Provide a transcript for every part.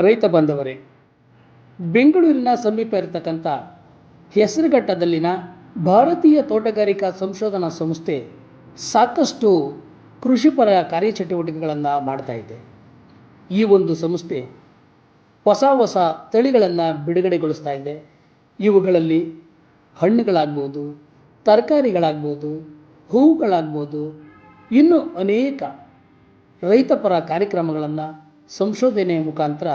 ರೈತ ಬಂದವರೇ, ಬೆಂಗಳೂರಿನ ಸಮೀಪ ಇರತಕ್ಕಂಥ ಹೆಸರುಘಟ್ಟದಲ್ಲಿನ ಭಾರತೀಯ ತೋಟಗಾರಿಕಾ ಸಂಶೋಧನಾ ಸಂಸ್ಥೆ ಸಾಕಷ್ಟು ಕೃಷಿಪರ ಕಾರ್ಯಚಟುವಟಿಕೆಗಳನ್ನು ಮಾಡ್ತಾ ಇದೆ. ಈ ಒಂದು ಸಂಸ್ಥೆ ಹೊಸ ಹೊಸ ತಳಿಗಳನ್ನು ಬಿಡುಗಡೆಗೊಳಿಸ್ತಾ ಇದೆ. ಇವುಗಳಲ್ಲಿ ಹಣ್ಣುಗಳಾಗ್ಬೋದು, ತರಕಾರಿಗಳಾಗ್ಬೋದು ಹೂವುಗಳಾಗ್ಬೋದು ಇನ್ನೂ ಅನೇಕ ರೈತಪರ ಕಾರ್ಯಕ್ರಮಗಳನ್ನು ಸಂಶೋಧನೆಯ ಮುಖಾಂತರ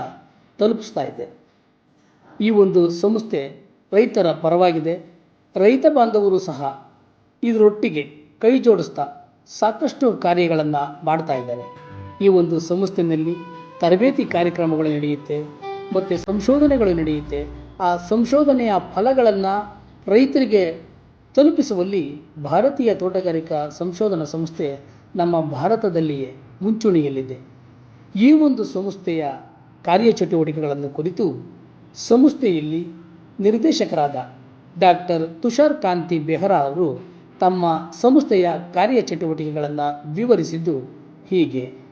ತಲುಪಿಸ್ತಾ ಇದೆ ಈ ಒಂದು ಸಂಸ್ಥೆ ರೈತರ ಪರವಾಗಿದೆ. ರೈತ ಬಾಂಧವರು ಸಹ ಇದರೊಟ್ಟಿಗೆ ಕೈ ಜೋಡಿಸ್ತಾ ಸಾಕಷ್ಟು ಕಾರ್ಯಗಳನ್ನು ಮಾಡ್ತಾ ಇದ್ದಾರೆ. ಈ ಒಂದು ಸಂಸ್ಥೆಯಲ್ಲಿ ತರಬೇತಿ ಕಾರ್ಯಕ್ರಮಗಳು ನಡೆಯುತ್ತೆ, ಮತ್ತು ಸಂಶೋಧನೆಗಳು ನಡೆಯುತ್ತೆ. ಆ ಸಂಶೋಧನೆಯ ಫಲಗಳನ್ನು ರೈತರಿಗೆ ತಲುಪಿಸುವಲ್ಲಿ ಭಾರತೀಯ ತೋಟಗಾರಿಕಾ ಸಂಶೋಧನಾ ಸಂಸ್ಥೆ ನಮ್ಮ ಭಾರತದಲ್ಲಿಯೇ ಮುಂಚೂಣಿಯಲ್ಲಿದೆ. ಈ ಒಂದು ಸಂಸ್ಥೆಯ ಕಾರ್ಯಚಟುವಟಿಕೆಗಳನ್ನು ಕುರಿತು ಸಂಸ್ಥೆಯಲ್ಲಿ ನಿರ್ದೇಶಕರಾದ ಡಾಕ್ಟರ್ ತುಷಾರ್ ಕಾಂತಿ ಬೆಹ್ರಾ ಅವರು ತಮ್ಮ ಸಂಸ್ಥೆಯ ಕಾರ್ಯಚಟುವಟಿಕೆಗಳನ್ನು ವಿವರಿಸಿದ್ದು ಹೀಗೆ.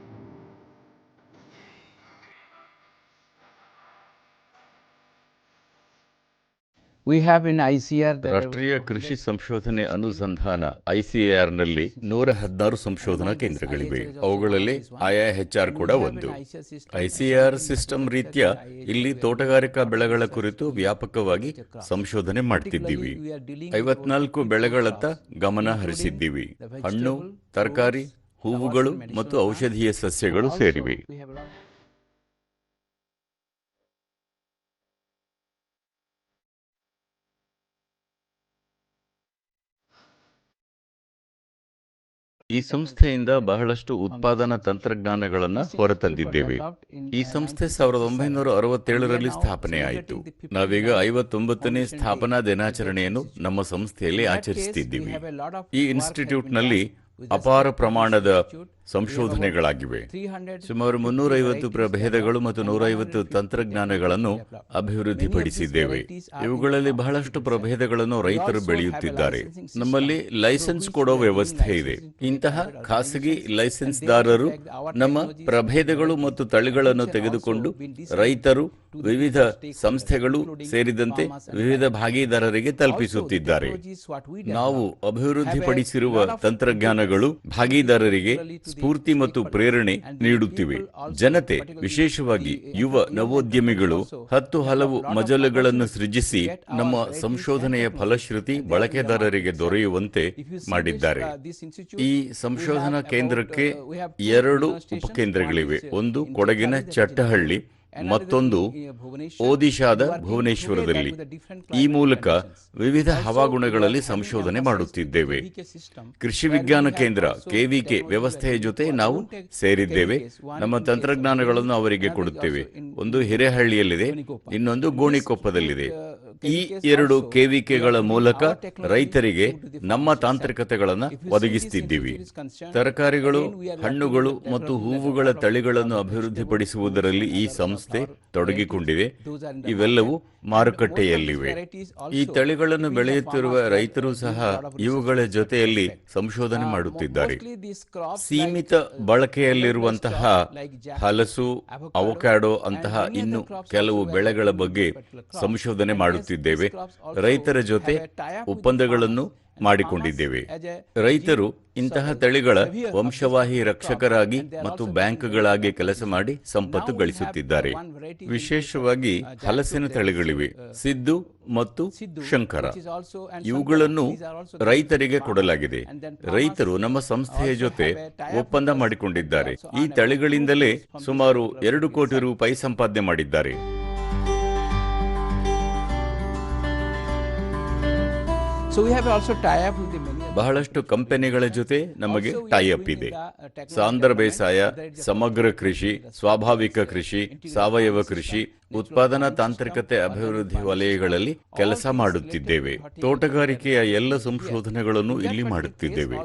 We ಹ್ಯಾವ್ ಇನ್ ಐಸಿಆರ್ ರಾಷ್ಟ್ರೀಯ ಕೃಷಿ ಸಂಶೋಧನೆ ಅನುಸಂಧಾನ ಐಸಿಎಆರ್ನಲ್ಲಿ ನೂರ ಹದಿನಾರು ಸಂಶೋಧನಾ ಕೇಂದ್ರಗಳಿವೆ. ಅವುಗಳಲ್ಲಿ ಐಐಎಚ್ಆರ್ ಕೂಡ ಒಂದು. ಐಸಿಆರ್ ಸಿಸ್ಟಮ್ ರೀತಿಯ ಇಲ್ಲಿ ತೋಟಗಾರಿಕಾ ಬೆಳೆಗಳ ಕುರಿತು ವ್ಯಾಪಕವಾಗಿ ಸಂಶೋಧನೆ ಮಾಡ್ತಿದ್ದೀವಿ. ಐವತ್ನಾಲ್ಕು ಬೆಳೆಗಳತ್ತ ಗಮನ ಹರಿಸಿದ್ದೀವಿ. ಹಣ್ಣು ತರಕಾರಿ ಹೂವುಗಳು ಮತ್ತು ಔಷಧೀಯ ಸಸ್ಯಗಳು ಸೇರಿವೆ. ಈ ಸಂಸ್ಥೆಯಿಂದ ಬಹಳಷ್ಟು ಉತ್ಪಾದನಾ ತಂತ್ರಜ್ಞಾನಗಳನ್ನು ಹೊರತಂದಿದ್ದೇವೆ. ಈ ಸಂಸ್ಥೆ ಸಾವಿರದ ಒಂಬೈನೂರ ಅರವತ್ತೇಳರಲ್ಲಿ ಸ್ಥಾಪನೆ ಆಯಿತು ನಾವೀಗ ಐವತ್ತೊಂಬತ್ತನೇ ಸ್ಥಾಪನಾ ದಿನಾಚರಣೆಯನ್ನು ನಮ್ಮ ಸಂಸ್ಥೆಯಲ್ಲಿ ಆಚರಿಸುತ್ತಿದ್ದೀವಿ. ಈ ಇನ್ಸ್ಟಿಟ್ಯೂಟ್ನಲ್ಲಿ ಅಪಾರ ಪ್ರಮಾಣದ ಸಂಶೋಧನೆಗಳಾಗಿವೆ. 300 ಸುಮಾರು ಮುನ್ನೂರೈವತ್ತು ಪ್ರಭೇದಗಳು ಮತ್ತು ನೂರೈವತ್ತು ತಂತ್ರಜ್ಞಾನಗಳನ್ನು ಅಭಿವೃದ್ಧಿಪಡಿಸಿದ್ದೇವೆ. ಇವುಗಳಲ್ಲಿ ಬಹಳಷ್ಟು ಪ್ರಭೇದಗಳನ್ನು ರೈತರು ಬೆಳೆಯುತ್ತಿದ್ದಾರೆ. ನಮ್ಮಲ್ಲಿ ಲೈಸೆನ್ಸ್ ಕೊಡೋ ವ್ಯವಸ್ಥೆ ಇದೆ. ಇಂತಹ ಖಾಸಗಿ ಲೈಸೆನ್ಸ್ದಾರರು ನಮ್ಮ ಪ್ರಭೇದಗಳು ಮತ್ತು ತಳಿಗಳನ್ನು ತೆಗೆದುಕೊಂಡು ರೈತರು ವಿವಿಧ ಸಂಸ್ಥೆಗಳು ಸೇರಿದಂತೆ ವಿವಿಧ ಭಾಗೀದಾರರಿಗೆ ತಲುಪಿಸುತ್ತಿದ್ದಾರೆ. ನಾವು ಅಭಿವೃದ್ಧಿಪಡಿಸಿರುವ ತಂತ್ರಜ್ಞಾನಗಳು ಭಾಗೀದಾರರಿಗೆ ಸ್ಫೂರ್ತಿ ಮತ್ತು ಪ್ರೇರಣೆ ನೀಡುತ್ತಿವೆ. ಜನತೆ ವಿಶೇಷವಾಗಿ ಯುವ ನವೋದ್ಯಮಿಗಳು ಹತ್ತು ಹಲವು ಮಜಲುಗಳನ್ನು ಸೃಜಿಸಿ ನಮ್ಮ ಸಂಶೋಧನೆಯ ಫಲಶ್ರುತಿ ಬಳಕೆದಾರರಿಗೆ ದೊರೆಯುವಂತೆ ಮಾಡಿದ್ದಾರೆ. ಈ ಸಂಶೋಧನಾ ಕೇಂದ್ರಕ್ಕೆ ಎರಡು ಉಪಕೇಂದ್ರಗಳಿವೆ. ಒಂದು ಕೊಡಗಿನ ಚಟ್ಟಹಳ್ಳಿ ಮತ್ತೊಂದು ಓದಿಶಾದ ಭುವನೇಶ್ವರದಲ್ಲಿ ಈ ಮೂಲಕ ವಿವಿಧ ಹವಾಗುಣಗಳಲ್ಲಿ ಸಂಶೋಧನೆ ಮಾಡುತ್ತಿದ್ದೇವೆ. ಕೃಷಿ ವಿಜ್ಞಾನ ಕೇಂದ್ರ ಕೆವಿಕೆ ವ್ಯವಸ್ಥೆಯ ಜೊತೆ ನಾವು ಸೇರಿದ್ದೇವೆ. ನಮ್ಮ ತಂತ್ರಜ್ಞಾನಗಳನ್ನು ಅವರಿಗೆ ಕೊಡುತ್ತೇವೆ. ಒಂದು ಹಿರೇಹಳ್ಳಿಯಲ್ಲಿದೆ ಇನ್ನೊಂದು ಗೋಣಿಕೊಪ್ಪದಲ್ಲಿದೆ. ಈ ಎರಡು ಕೆವಿಕೆಗಳ ಮೂಲಕ ರೈತರಿಗೆ ನಮ್ಮ ತಾಂತ್ರಿಕತೆಗಳನ್ನು ಒದಗಿಸುತ್ತಿದ್ದೀವಿ ತರಕಾರಿಗಳು ಹಣ್ಣುಗಳು ಮತ್ತು ಹೂವುಗಳ ತಳಿಗಳನ್ನು ಅಭಿವೃದ್ಧಿಪಡಿಸುವುದರಲ್ಲಿ ಈ ಸಂಸ್ಥೆ ತೊಡಗಿಕೊಂಡಿವೆ. ಇವೆಲ್ಲವೂ ಮಾರುಕಟ್ಟೆಯಲ್ಲಿವೆ. ಈ ತಳಿಗಳನ್ನು ಬೆಳೆಯುತ್ತಿರುವ ರೈತರು ಸಹ ಇವುಗಳ ಜೊತೆಯಲ್ಲಿ ಸಂಶೋಧನೆ ಮಾಡುತ್ತಿದ್ದಾರೆ. ಸೀಮಿತ ಬಳಕೆಯಲ್ಲಿರುವಂತಹ ಹಲಸು ಅವಕಾಡೋ ಅಂತಹ ಇನ್ನು ಕೆಲವು ಬೆಳೆಗಳ ಬಗ್ಗೆ ಸಂಶೋಧನೆ ಮಾಡುತ್ತಿದ್ದೇವೆ ರೈತರ ಜೊತೆ ಒಪ್ಪಂದಗಳನ್ನು ಮಾಡಿಕೊಂಡಿದ್ದೇವೆ. ರೈತರು ಇಂತಹ ತಳಿಗಳ ವಂಶವಾಹಿ ರಕ್ಷಕರಾಗಿ ಮತ್ತು ಬ್ಯಾಂಕ್ಗಳಾಗಿ ಕೆಲಸ ಮಾಡಿ ಸಂಪತ್ತು ಗಳಿಸುತ್ತಿದ್ದಾರೆ. ವಿಶೇಷವಾಗಿ ಹಲಸಿನ ತಳಿಗಳಿವೆ. ಸಿದ್ದು ಮತ್ತು ಶಂಕರ. ಇವುಗಳನ್ನು ರೈತರಿಗೆ ಕೊಡಲಾಗಿದೆ. ರೈತರು ನಮ್ಮ ಸಂಸ್ಥೆಯ ಜೊತೆ ಒಪ್ಪಂದ ಮಾಡಿಕೊಂಡಿದ್ದಾರೆ. ಈ ತಳಿಗಳಿಂದಲೇ ಸುಮಾರು ಎರಡು ಕೋಟಿ ರೂಪಾಯಿ ಸಂಪಾದನೆ ಮಾಡಿದ್ದಾರೆ. ಬಹಳಷ್ಟು ಕಂಪನಿಗಳ ಜೊತೆ ನಮಗೆ ಟೈಅಪ್ ಇದೆ. ಸಾಂದ್ರ ಬೇಸಾಯ ಸಮಗ್ರ ಕೃಷಿ ಸ್ವಾಭಾವಿಕ ಕೃಷಿ ಸಾವಯವ ಕೃಷಿ ಉತ್ಪಾದನಾ ತಾಂತ್ರಿಕತೆ ಅಭಿವೃದ್ಧಿ ವಲಯಗಳಲ್ಲಿ ಕೆಲಸ ಮಾಡುತ್ತಿದ್ದೇವೆ. ತೋಟಗಾರಿಕೆಯ ಎಲ್ಲ ಸಂಶೋಧನೆಗಳನ್ನು ಇಲ್ಲಿ ಮಾಡುತ್ತಿದ್ದೇವೆ.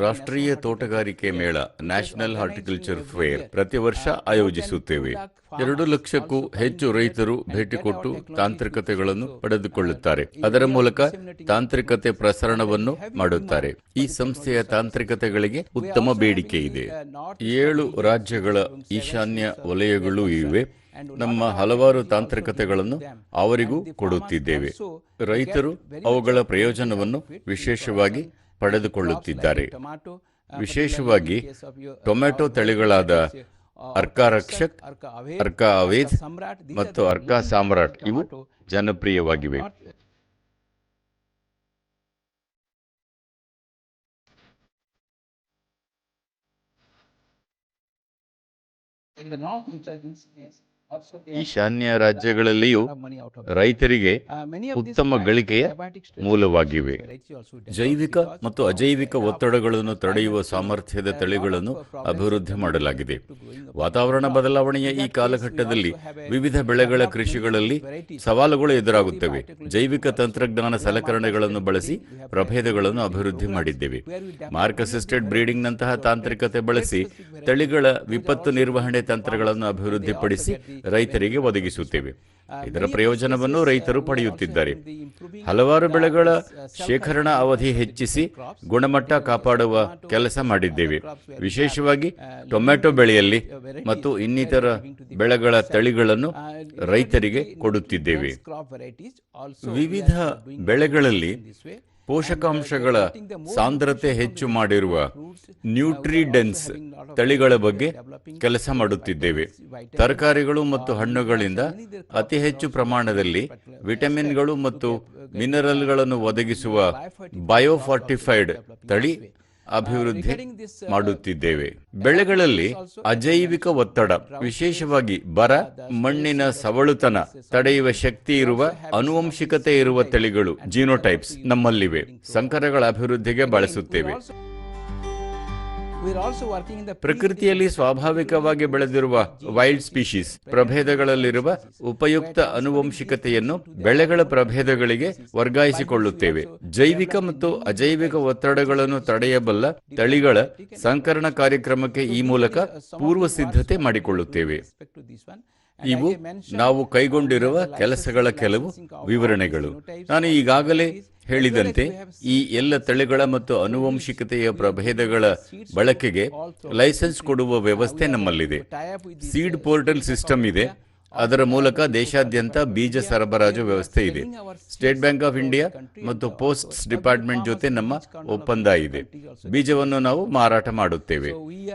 ರಾಷ್ಟ್ರೀಯ ತೋಟಗಾರಿಕೆ ಮೇಳ ನ್ಯಾಷನಲ್ ಹಾರ್ಟಿಕಲ್ಚರ್ ಫೇರ್ ಪ್ರತಿ ವರ್ಷ ಆಯೋಜಿಸುತ್ತೇವೆ. ಎರಡು ಲಕ್ಷಕ್ಕೂ ಹೆಚ್ಚು ರೈತರು ಭೇಟಿ ಕೊಟ್ಟು ತಾಂತ್ರಿಕತೆಗಳನ್ನು ಪಡೆದುಕೊಳ್ಳುತ್ತಾರೆ. ಅದರ ಮೂಲಕ ತಾಂತ್ರಿಕತೆ ಪ್ರಸರಣವನ್ನು ಮಾಡುತ್ತಾರೆ. ಈ ಸಂಸ್ಥೆಯ ತಾಂತ್ರಿಕತೆಗಳಿಗೆ ಉತ್ತಮ ಬೇಡಿಕೆ ಇದೆ. ಏಳು ರಾಜ್ಯಗಳ ಈಶಾನ್ಯ ವಲಯಗಳು ಇವೆ. ನಮ್ಮ ಹಲವಾರು ತಾಂತ್ರಿಕತೆಗಳನ್ನು ಅವರಿಗೂ ಕೊಡುತ್ತಿದ್ದೇವೆ. ರೈತರು ಅವುಗಳ ಪ್ರಯೋಜನವನ್ನು ವಿಶೇಷವಾಗಿ ಪಡೆದುಕೊಳ್ಳುತ್ತಿದ್ದಾರೆ. ವಿಶೇಷವಾಗಿ ಟೊಮೆಟೊ ತಳಿಗಳಾದ ಅರ್ಕ ರಕ್ಷಕ್ ಅರ್ಕಾ ಅವೇದ್ ಮತ್ತು ಅರ್ಕ ಸಾಮ್ರಾಟ್. ಇವು ಜನಪ್ರಿಯವಾಗಿವೆ. In the north, which I think is also there. ಈಶಾನ್ಯ ರಾಜ್ಯಗಳಲ್ಲಿಯೂ ರೈತರಿಗೆ ಉತ್ತಮ ಗಳಿಕೆಯ ಮೂಲವಾಗಿವೆ. ಜೈವಿಕ ಮತ್ತು ಅಜೈವಿಕ ಒತ್ತಡಗಳನ್ನು ತಡೆಯುವ ಸಾಮರ್ಥ್ಯದ ತಳಿಗಳನ್ನು ಅಭಿವೃದ್ಧಿ ಮಾಡಲಾಗಿದೆ. ವಾತಾವರಣ ಬದಲಾವಣೆಯ ಈ ಕಾಲಘಟ್ಟದಲ್ಲಿ ವಿವಿಧ ಬೆಳೆಗಳ ಕೃಷಿಗಳಲ್ಲಿ ಸವಾಲುಗಳು ಎದುರಾಗುತ್ತವೆ. ಜೈವಿಕ ತಂತ್ರಜ್ಞಾನ ಸಲಕರಣೆಗಳನ್ನು ಬಳಸಿ ಪ್ರಭೇದಗಳನ್ನು ಅಭಿವೃದ್ಧಿ ಮಾಡಿದ್ದೇವೆ. ಮಾರ್ಕ್ ಅಸಿಸ್ಟೆಡ್ ಬ್ರೀಡಿಂಗ್ನಂತಹ ತಾಂತ್ರಿಕತೆ ಬಳಸಿ ತಳಿಗಳ ವಿಪತ್ತು ನಿರ್ವಹಣೆ ತಂತ್ರಗಳನ್ನು ಅಭಿವೃದ್ಧಿಪಡಿಸಿ ರೈತರಿಗೆ ಒದಗಿಸುತ್ತೇವೆ. ಇದರ ಪ್ರಯೋಜನವನ್ನು ರೈತರು ಪಡೆಯುತ್ತಿದ್ದಾರೆ. ಹಲವಾರು ಬೆಳೆಗಳ ಶೇಖರಣಾ ಅವಧಿ ಹೆಚ್ಚಿಸಿ ಗುಣಮಟ್ಟ ಕಾಪಾಡುವ ಕೆಲಸ ಮಾಡಿದ್ದೇವೆ. ವಿಶೇಷವಾಗಿ ಟೊಮೆಟೊ ಬೆಳೆಯಲ್ಲಿ ಮತ್ತು ಇನ್ನಿತರ ಬೆಳೆಗಳ ತಳಿಗಳನ್ನು ರೈತರಿಗೆ ಕೊಡುತ್ತಿದ್ದೇವೆ. ವಿವಿಧ ಬೆಳೆಗಳಲ್ಲಿ ಪೋಷಕಾಂಶಗಳ ಸಾಂದ್ರತೆ ಹೆಚ್ಚು ಮಾಡಿರುವ ನ್ಯೂಟ್ರಿಡೆನ್ಸ್ ತಳಿಗಳ ಬಗ್ಗೆ ಕೆಲಸ ಮಾಡುತ್ತಿದ್ದೇವೆ. ತರಕಾರಿಗಳು ಮತ್ತು ಹಣ್ಣುಗಳಿಂದ ಅತಿ ಹೆಚ್ಚು ಪ್ರಮಾಣದಲ್ಲಿ ವಿಟಮಿನ್ಗಳು ಮತ್ತು ಮಿನರಲ್ಗಳನ್ನು ಒದಗಿಸುವ ಬಯೋಫಾರ್ಟಿಫೈಡ್ ತಳಿ ಅಭಿವೃದ್ಧಿ ಮಾಡುತ್ತಿದ್ದೇವೆ. ಬೆಳೆಗಳಲ್ಲಿ ಅಜೈವಿಕ ಒತ್ತಡ ವಿಶೇಷವಾಗಿ ಬರ ಮಣ್ಣಿನ ಸವಳುತನ ತಡೆಯುವ ಶಕ್ತಿ ಇರುವ ಅನುವಂಶಿಕತೆ ಇರುವ ತಳಿಗಳು ಜೀನೋಟೈಪ್ಸ್ ನಮ್ಮಲ್ಲಿವೆ. ಸಂಕರಗಳ ಅಭಿವೃದ್ಧಿಗೆ ಬಳಸುತ್ತೇವೆ. ಪ್ರಕೃತಿಯಲ್ಲಿ ಸ್ವಾಭಾವಿಕವಾಗಿ ಬೆಳೆದಿರುವ ವೈಲ್ಡ್ ಸ್ಪೀಶೀಸ್ ಪ್ರಭೇದಗಳಲ್ಲಿರುವ ಉಪಯುಕ್ತ ಅನುವಂಶಿಕತೆಯನ್ನು ಬೆಳೆಗಳ ಪ್ರಭೇದಗಳಿಗೆ ವರ್ಗಾಯಿಸಿಕೊಳ್ಳುತ್ತೇವೆ. ಜೈವಿಕ ಮತ್ತು ಅಜೈವಿಕ ಒತ್ತಡಗಳನ್ನು ತಡೆಯಬಲ್ಲ ತಳಿಗಳ ಸಂಕರಣ ಕಾರ್ಯಕ್ರಮಕ್ಕೆ ಈ ಮೂಲಕ ಪೂರ್ವ ಸಿದ್ಧತೆ ಮಾಡಿಕೊಳ್ಳುತ್ತೇವೆ. ಇವು ನಾವು ಕೈಗೊಂಡಿರುವ ಕೆಲಸಗಳ ಕೆಲವು ವಿವರಣೆಗಳು. ನಾನು ಈಗಾಗಲೇ ಹೇಳಿದಂತೆ ಈ ಎಲ್ಲ ತಳಿಗಳ ಮತ್ತು ಅನುವಂಶಿಕತೆಯ ಪ್ರಭೇದಗಳ ಬಳಕೆಗೆ ಲೈಸೆನ್ಸ್ ಕೊಡುವ ವ್ಯವಸ್ಥೆ ನಮ್ಮಲ್ಲಿದೆ. ಸೀಡ್ ಪೋರ್ಟಲ್ ಸಿಸ್ಟಮ್ ಇದೆ. ಅದರ ಮೂಲಕ ದೇಶಾದ್ಯಂತ ಬೀಜ ಸರಬರಾಜು ವ್ಯವಸ್ಥೆ ಇದೆ. ಸ್ಟೇಟ್ ಬ್ಯಾಂಕ್ ಆಫ್ ಇಂಡಿಯಾ ಮತ್ತು ಪೋಸ್ಟ್ಸ್ ಡಿಪಾರ್ಟ್ಮೆಂಟ್ ಜೊತೆ ನಮ್ಮ ಒಪ್ಪಂದ ಇದೆ. ಬೀಜವನ್ನು ನಾವು ಮಾರಾಟ ಮಾಡುತ್ತೇವೆ.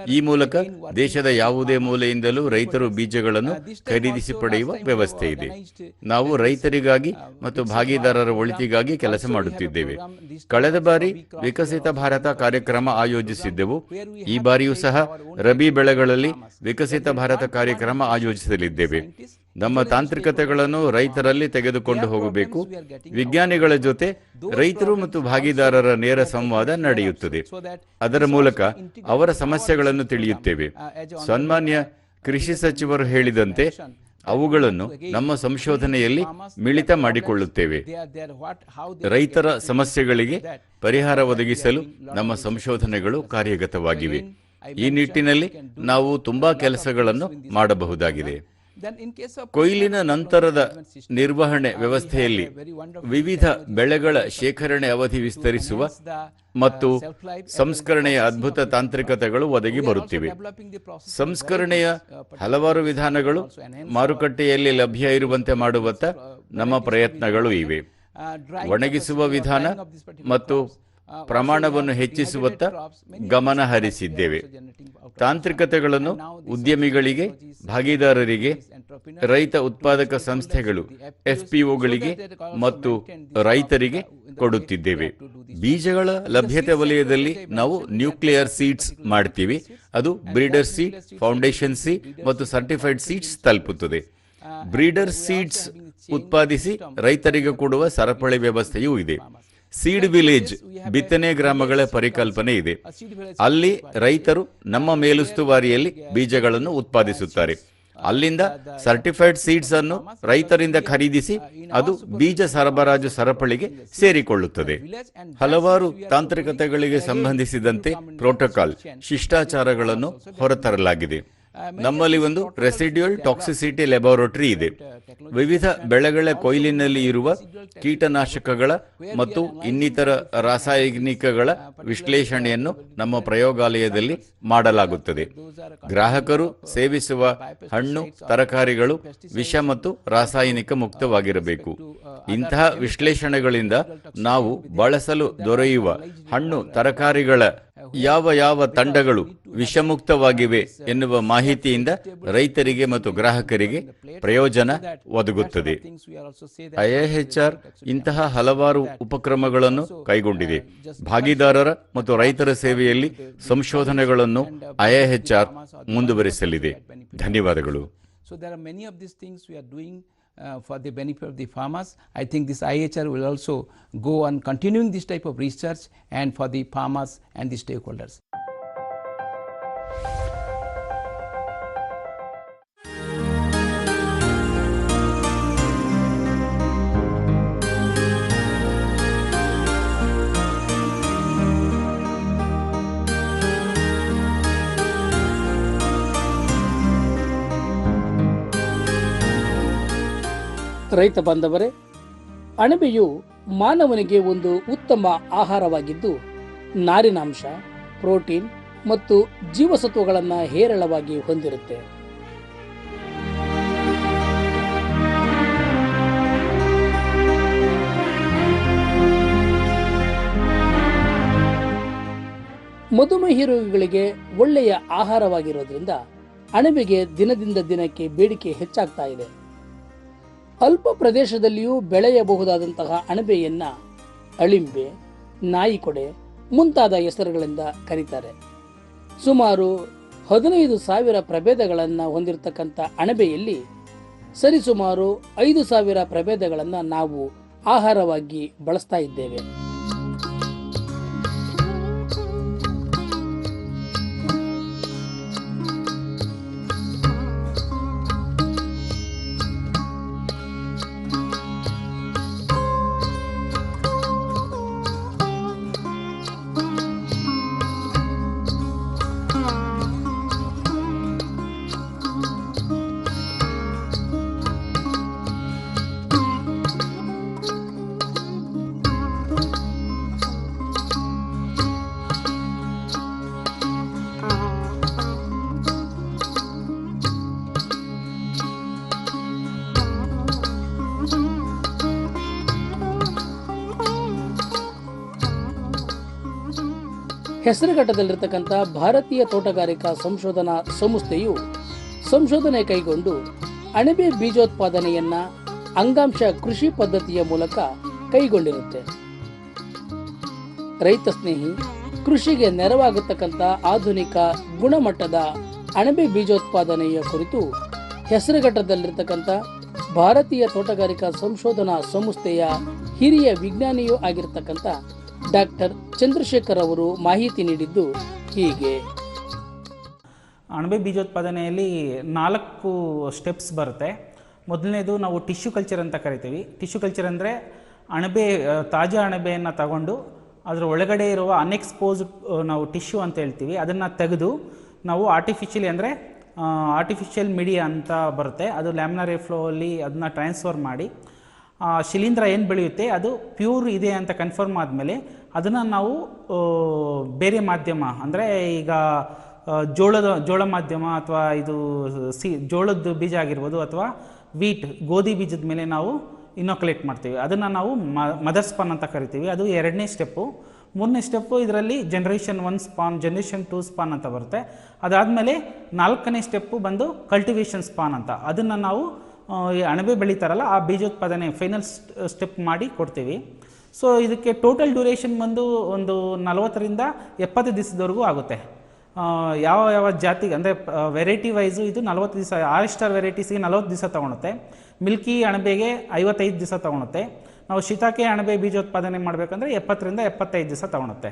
ಈ ಮೂಲಕ ದೇಶದ ಯಾವುದೇ ಮೂಲೆಯಿಂದಲೂ ರೈತರು ಬೀಜಗಳನ್ನು ಖರೀದಿಸಿ ಪಡೆಯುವ ವ್ಯವಸ್ಥೆ ಇದೆ. ನಾವು ರೈತರಿಗಾಗಿ ಮತ್ತು ಭಾಗಿದಾರರ ಒಳಿತಿಗಾಗಿ ಕೆಲಸ ಮಾಡುತ್ತಿದ್ದೇವೆ. ಕಳೆದ ಬಾರಿ ವಿಕಸಿತ ಭಾರತ ಕಾರ್ಯಕ್ರಮ ಆಯೋಜಿಸಿದ್ದೆವು. ಈ ಬಾರಿಯೂ ಸಹ ರಬಿ ಬೆಳೆಗಳಲ್ಲಿ ವಿಕಸಿತ ಭಾರತ ಕಾರ್ಯಕ್ರಮ ಆಯೋಜಿಸಲಿದ್ದೇವೆ. ನಮ್ಮ ತಾಂತ್ರಿಕತೆಗಳನ್ನು ರೈತರಲ್ಲಿ ತೆಗೆದುಕೊಂಡು ಹೋಗಬೇಕು. ವಿಜ್ಞಾನಿಗಳ ಜೊತೆ ರೈತರು ಮತ್ತು ಭಾಗಿದಾರರ ನೇರ ಸಂವಾದ ನಡೆಯುತ್ತದೆ. ಅದರ ಮೂಲಕ ಅವರ ಸಮಸ್ಯೆಗಳನ್ನು ತಿಳಿಯುತ್ತೇವೆ. ಸನ್ಮಾನ್ಯ ಕೃಷಿ ಸಚಿವರು ಹೇಳಿದಂತೆ ಅವುಗಳನ್ನು ನಮ್ಮ ಸಂಶೋಧನೆಯಲ್ಲಿ ಮಿಳಿತ ಮಾಡಿಕೊಳ್ಳುತ್ತೇವೆ. ರೈತರ ಸಮಸ್ಯೆಗಳಿಗೆ ಪರಿಹಾರ ಒದಗಿಸಲು ನಮ್ಮ ಸಂಶೋಧನೆಗಳು ಕಾರ್ಯಗತವಾಗಿವೆ. ಈ ನಿಟ್ಟಿನಲ್ಲಿ ನಾವು ತುಂಬಾ ಕೆಲಸಗಳನ್ನು ಮಾಡಬಹುದಾಗಿದೆ. ಕೊಯ್ಲಿನ ನಂತರದ ನಿರ್ವಹಣೆ ವ್ಯವಸ್ಥೆಯಲ್ಲಿ ವಿವಿಧ ಬೆಳೆಗಳ ಶೇಖರಣೆ ಅವಧಿ ವಿಸ್ತರಿಸುವ ಮತ್ತು ಸಂಸ್ಕರಣೆಯ ಅದ್ಭುತ ತಾಂತ್ರಿಕತೆಗಳು ಒದಗಿ ಬರುತ್ತಿವೆ. ಸಂಸ್ಕರಣೆಯ ಹಲವಾರು ವಿಧಾನಗಳು ಮಾರುಕಟ್ಟೆಯಲ್ಲಿ ಲಭ್ಯ ಇರುವಂತೆ ಮಾಡುವತ್ತ ನಮ್ಮ ಪ್ರಯತ್ನಗಳು ಇವೆ. ಒಣಗಿಸುವ ವಿಧಾನ ಮತ್ತು ಪ್ರಮಾಣವನ್ನು ಹೆಚ್ಚಿಸುವತ್ತ ಗಮನ ಹರಿಸಿದ್ದೇವೆ. ತಾಂತ್ರಿಕತೆಗಳನ್ನು ಉದ್ಯಮಿಗಳಿಗೆ, ಭಾಗಿದಾರರಿಗೆ, ರೈತ ಉತ್ಪಾದಕ ಸಂಸ್ಥೆಗಳು, ಎಫ್ಪಿಒಗಳಿಗೆ ಮತ್ತು ರೈತರಿಗೆ ಕೊಡುತ್ತಿದ್ದೇವೆ. ಬೀಜಗಳ ಲಭ್ಯತೆ ವಲಯದಲ್ಲಿ ನಾವು ನ್ಯೂಕ್ಲಿಯರ್ ಸೀಡ್ಸ್ ಮಾಡ್ತೀವಿ. ಅದು ಬ್ರೀಡರ್ ಸೀಡ್, ಫೌಂಡೇಶನ್ ಸಿ ಮತ್ತು ಸರ್ಟಿಫೈಡ್ ಸೀಡ್ಸ್ ತಲುಪುತ್ತದೆ. ಬ್ರೀಡರ್ ಸೀಡ್ಸ್ ಉತ್ಪಾದಿಸಿ ರೈತರಿಗೆ ಕೊಡುವ ಸರಪಳಿ ವ್ಯವಸ್ಥೆಯೂ ಇದೆ. ಸೀಡ್ ವಿಲೇಜ್ ಬಿತ್ತನೆ ಗ್ರಾಮಗಳ ಪರಿಕಲ್ಪನೆ ಇದೆ. ಅಲ್ಲಿ ರೈತರು ನಮ್ಮ ಮೇಲುಸ್ತುವಾರಿಯಲ್ಲಿ ಬೀಜಗಳನ್ನು ಉತ್ಪಾದಿಸುತ್ತಾರೆ. ಅಲ್ಲಿಂದ ಸರ್ಟಿಫೈಡ್ ಸೀಡ್ಸ್ ಅನ್ನು ರೈತರಿಂದ ಖರೀದಿಸಿ ಅದು ಬೀಜ ಸರಬರಾಜು ಸರಪಳಿಗೆ ಸೇರಿಕೊಳ್ಳುತ್ತದೆ. ಹಲವಾರು ತಾಂತ್ರಿಕತೆಗಳಿಗೆ ಸಂಬಂಧಿಸಿದಂತೆ ಪ್ರೋಟೋಕಾಲ್ ಶಿಷ್ಟಾಚಾರಗಳನ್ನು ಹೊರತರಲಾಗಿದೆ. ನಮ್ಮಲ್ಲಿ ಒಂದು ರೆಸಿಡ್ಯೂಯಲ್ ಟಾಕ್ಸಿಸಿಟಿ ಲ್ಯಾಬೊರೇಟರಿ ಇದೆ. ವಿವಿಧ ಬೆಳೆಗಳ ಕೊಯ್ಲಿನಲ್ಲಿ ಇರುವ ಕೀಟನಾಶಕಗಳ ಮತ್ತು ಇನ್ನಿತರ ರಾಸಾಯನಿಕಗಳ ವಿಶ್ಲೇಷಣೆಯನ್ನು ನಮ್ಮ ಪ್ರಯೋಗಾಲಯದಲ್ಲಿ ಮಾಡಲಾಗುತ್ತದೆ. ಗ್ರಾಹಕರು ಸೇವಿಸುವ ಹಣ್ಣು ತರಕಾರಿಗಳು ವಿಷ ಮತ್ತು ರಾಸಾಯನಿಕ ಮುಕ್ತವಾಗಿರಬೇಕು. ಇಂತಹ ವಿಶ್ಲೇಷಣೆಗಳಿಂದ ನಾವು ಬಳಸಲು ದೊರೆಯುವ ಹಣ್ಣು ತರಕಾರಿಗಳ ಯಾವ ಯಾವ ತಂಡಗಳು ವಿಷಮುಕ್ತವಾಗಿವೆ ಎನ್ನುವ ಮಾಹಿತಿಯಿಂದ ರೈತರಿಗೆ ಮತ್ತು ಗ್ರಾಹಕರಿಗೆ ಪ್ರಯೋಜನ ಒದಗುತ್ತದೆ. ಐಎಚ್ಆರ್ ಇಂತಹ ಹಲವಾರು ಉಪಕ್ರಮಗಳನ್ನು ಕೈಗೊಂಡಿದೆ. ಭಾಗಿದಾರರ ಮತ್ತು ರೈತರ ಸೇವೆಯಲ್ಲಿ ಸಂಶೋಧನೆಗಳನ್ನು ಐಎಚ್ಆರ್ ಮುಂದುವರಿಸಲಿದೆ. ಧನ್ಯವಾದಗಳು. So there are many of this things we are doing uh, for the benefit of the farmers. I think this IHR will also go on continuing this type of research and for the farmers and the stakeholders. ರೈತ ಬಾಂಧವರೇ, ಅಣಬೆಯು ಮಾನವನಿಗೆ ಒಂದು ಉತ್ತಮ ಆಹಾರವಾಗಿದ್ದು, ನಾರಿನಾಂಶ, protein ಮತ್ತು ಜೀವಸತ್ವಗಳನ್ನು ಹೇರಳವಾಗಿ ಹೊಂದಿರುತ್ತೆ. ಮಧುಮೇಹ ರೋಗಿಗಳಿಗೆ ಒಳ್ಳೆಯ ಆಹಾರವಾಗಿರೋದ್ರಿಂದ ಅಣಬೆಗೆ ದಿನದಿಂದ ದಿನಕ್ಕೆ ಬೇಡಿಕೆ ಹೆಚ್ಚಾಗ್ತಾ ಇದೆ. ಅಲ್ಪ ಪ್ರದೇಶದಲ್ಲಿಯೂ ಬೆಳೆಯಬಹುದಾದಂತಹ ಅಣಬೆಯನ್ನ ಅಳಿಂಬೆ, ನಾಯಿಕೊಡೆ ಮುಂತಾದ ಹೆಸರುಗಳಿಂದ ಕರೀತಾರೆ. ಸುಮಾರು ಹದಿನೈದು ಸಾವಿರ ಪ್ರಭೇದಗಳನ್ನು ಹೊಂದಿರತಕ್ಕಂಥ ಅಣಬೆಯಲ್ಲಿ ಸರಿಸುಮಾರು ಐದು ಸಾವಿರ ಪ್ರಭೇದಗಳನ್ನು ನಾವು ಆಹಾರವಾಗಿ ಬಳಸ್ತಾ ಇದ್ದೇವೆ. ಹೆಸರುಘಟ್ಟದಲ್ಲಿರ್ತಕ್ಕಂಥ ಭಾರತೀಯ ತೋಟಗಾರಿಕಾ ಸಂಶೋಧನಾ ಸಂಸ್ಥೆಯು ಸಂಶೋಧನೆ ಕೈಗೊಂಡು ಅಣಬೆ ಬೀಜೋತ್ಪಾದನೆಯನ್ನ ಅಂಗಾಂಶ ಕೃಷಿ ಪದ್ಧತಿಯ ಮೂಲಕ ಕೈಗೊಂಡಿರುತ್ತೆ. ರೈತ ಸ್ನೇಹಿ, ಕೃಷಿಗೆ ನೆರವಾಗತಕ್ಕಂಥ ಆಧುನಿಕ ಗುಣಮಟ್ಟದ ಅಣಬೆ ಬೀಜೋತ್ಪಾದನೆಯ ಕುರಿತು ಹೆಸರುಘಟ್ಟದಲ್ಲಿರತಕ್ಕಂಥ ಭಾರತೀಯ ತೋಟಗಾರಿಕಾ ಸಂಶೋಧನಾ ಸಂಸ್ಥೆಯ ಹಿರಿಯ ವಿಜ್ಞಾನಿಯೂ ಆಗಿರ್ತಕ್ಕಂಥ ಡಾಕ್ಟರ್ ಚಂದ್ರಶೇಖರ್ ಅವರು ಮಾಹಿತಿ ನೀಡಿದ್ದು ಹೀಗೆ. ಅಣಬೆ ಬೀಜೋತ್ಪಾದನೆಯಲ್ಲಿ ನಾಲ್ಕು ಸ್ಟೆಪ್ಸ್ ಬರುತ್ತೆ. ಮೊದಲನೇದು ನಾವು ಟಿಶ್ಯೂ ಕಲ್ಚರ್ ಅಂತ ಕರಿತೀವಿ. ಟಿಶ್ಯೂ ಕಲ್ಚರ್ ಅಂದರೆ ಅಣಬೆ ತಾಜಾ ಅಣಬೆಯನ್ನು ತಗೊಂಡು ಅದರ ಒಳಗಡೆ ಇರುವ ಅನ್ಎಕ್ಸ್ಪೋಸ್ ನಾವು ಟಿಶ್ಯೂ ಅಂತ ಹೇಳ್ತೀವಿ. ಅದನ್ನು ತೆಗೆದು ನಾವು ಆರ್ಟಿಫಿಷಿಯಲಿ ಅಂದರೆ ಆರ್ಟಿಫಿಷಿಯಲ್ ಮೀಡಿಯಾ ಅಂತ ಬರುತ್ತೆ. ಅದು ಲ್ಯಾಮಿನರಿ ಫ್ಲೋ ಅಲ್ಲಿ ಅದನ್ನ ಟ್ರಾನ್ಸ್ಫರ್ ಮಾಡಿ ಶಿಲೀಂಧ್ರ ಏನು ಬೆಳೆಯುತ್ತೆ? ಅದು ಪ್ಯೂರ್ ಇದೆ ಅಂತ ಕನ್ಫರ್ಮ್ ಆದಮೇಲೆ ಅದನ್ನು ನಾವು ಬೇರೆ ಮಾಧ್ಯಮ, ಅಂದರೆ ಈಗ ಜೋಳದ, ಜೋಳ ಮಾಧ್ಯಮ ಅಥವಾ ಇದು ಸಿ ಜೋಳದ ಬೀಜ ಆಗಿರ್ಬೋದು ಅಥವಾ ವೀಟ್ ಗೋಧಿ ಬೀಜದ ಮೇಲೆ ನಾವು ಇನೋಕುಲೇಟ್ ಮಾಡ್ತೀವಿ. ಅದನ್ನು ನಾವು ಮದರ್ ಸ್ಪಾನ್ ಅಂತ ಕರಿತೀವಿ. ಅದು ಎರಡನೇ ಸ್ಟೆಪ್ಪು ಮೂರನೇ ಸ್ಟೆಪ್ಪು ಇದರಲ್ಲಿ generation one spawn generation two spawn ಅಂತ ಬರುತ್ತೆ. ಅದಾದಮೇಲೆ ನಾಲ್ಕನೇ ಸ್ಟೆಪ್ಪು ಬಂದು ಕಲ್ಟಿವೇಷನ್ ಸ್ಪಾನ್ ಅಂತ. ಅದನ್ನು ನಾವು ಅಣಬೆ ಬೆಳೀತಾರಲ್ಲ ಆ ಬೀಜೋತ್ಪಾದನೆ ಫೈನಲ್ ಸ್ಟೆಪ್ ಮಾಡಿ ಕೊಡ್ತೀವಿ. ಸೊ ಇದಕ್ಕೆ ಟೋಟಲ್ ಡ್ಯೂರೇಷನ್ ಬಂದು ಒಂದು ನಲವತ್ತರಿಂದ ಎಪ್ಪತ್ತು ದಿವಸದವರೆಗೂ ಆಗುತ್ತೆ. ಯಾವ ಯಾವ ಜಾತಿಗೆ, ಅಂದರೆ ವೆರೈಟಿ ವೈಸು ಇದು ನಲವತ್ತು ದಿವಸ ಆರ್ ಸ್ಟಾರ್ ವೆರೈಟೀಸ್ಗೆ ನಲವತ್ತು ದಿವಸ ತೊಗೊಳುತ್ತೆ. ಮಿಲ್ಕಿ ಅಣಬೆಗೆ ಐವತ್ತೈದು ದಿವಸ ತೊಗೊಳುತ್ತೆ. ನಾವು ಶಿತಾಕೆ ಅಣಬೆ ಬೀಜೋತ್ಪಾದನೆ ಮಾಡಬೇಕಂದ್ರೆ ಎಪ್ಪತ್ತರಿಂದ ಎಪ್ಪತ್ತೈದು ದಿವಸ ತೊಗೊಳುತ್ತೆ.